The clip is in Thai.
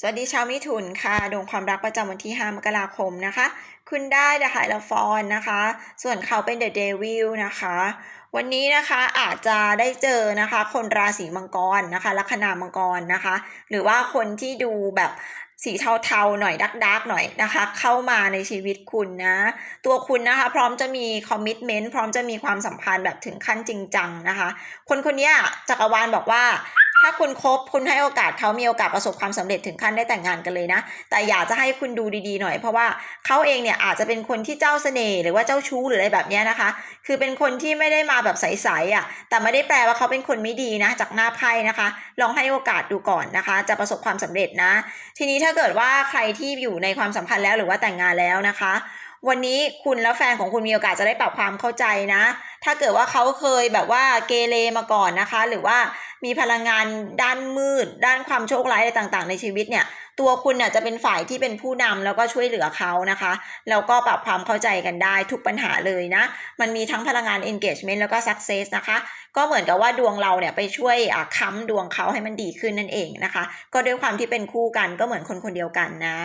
สวัสดีชาวมิถุนค่ะดวงความรักประจำวันที่ 5 มกราคมนะคะ คุณได้ดะหายละฟอนนะคะ ส่วนเขาเป็นเดอะเดวิลนะคะ วันนี้นะคะอาจจะได้เจอนะคะ คนราศีมังกรนะคะ ลัคนามังกรนะคะ หรือว่าคนที่ดูแบบสีเทาๆหน่อยดักๆหน่อยนะคะ เข้ามาในชีวิตคุณนะ ตัวคุณนะคะพร้อมจะมีคอมมิชเมนต์พร้อมจะมีความสัมพันธ์แบบถึงขั้นจริงจังนะคะ คนคนนี้จักรวาลบอกว่า ถ้าคุณคบคุณให้โอกาสเขามีโอกาสประสบความสำเร็จถึงขั้นได้แต่งงานกันเลยนะ แต่อยากจะให้คุณดูดีๆหน่อย เพราะว่าเขาเองเนี่ยอาจจะเป็นคนที่เจ้าเสน่ห์หรือว่าเจ้าชู้หรืออะไรแบบนี้นะคะ คือเป็นคนที่ไม่ได้มาแบบใสๆอะแต่ไม่ได้แปลว่าเขาเป็นคนไม่ดีนะ จากหน้าไพ่นะคะ ลองให้โอกาสดูก่อนนะคะ จะประสบความสำเร็จนะ ทีนี้ถ้าเกิดว่าใครที่อยู่ในความสัมพันธ์แล้วหรือว่าแต่งงานแล้วนะคะวันนี้คุณและแฟนของคุณมีโอกาสจะได้ปรับความเข้าใจนะ ถ้าเกิดว่าเขาเคยแบบว่าเกเรมาก่อนนะคะ หรือว่า มีพลังงานด้านมืด ด้านความโชคร้ายอะไรต่างๆ ในชีวิตเนี่ย ตัวคุณเนี่ยจะเป็นฝ่ายที่เป็นผู้นำแล้วก็ช่วยเหลือเขานะคะ แล้วก็ปรับความเข้าใจกันได้ทุกปัญหาเลยนะ มันมีทั้งพลังงาน engagement แล้วก็ success นะคะ ก็เหมือนกับว่าดวงเราเนี่ยไปช่วยค้ำดวงเขาให้มันดีขึ้นนั่นเองนะคะ ก็ด้วยความที่เป็นคู่กันก็เหมือนคนคนเดียวกันนะ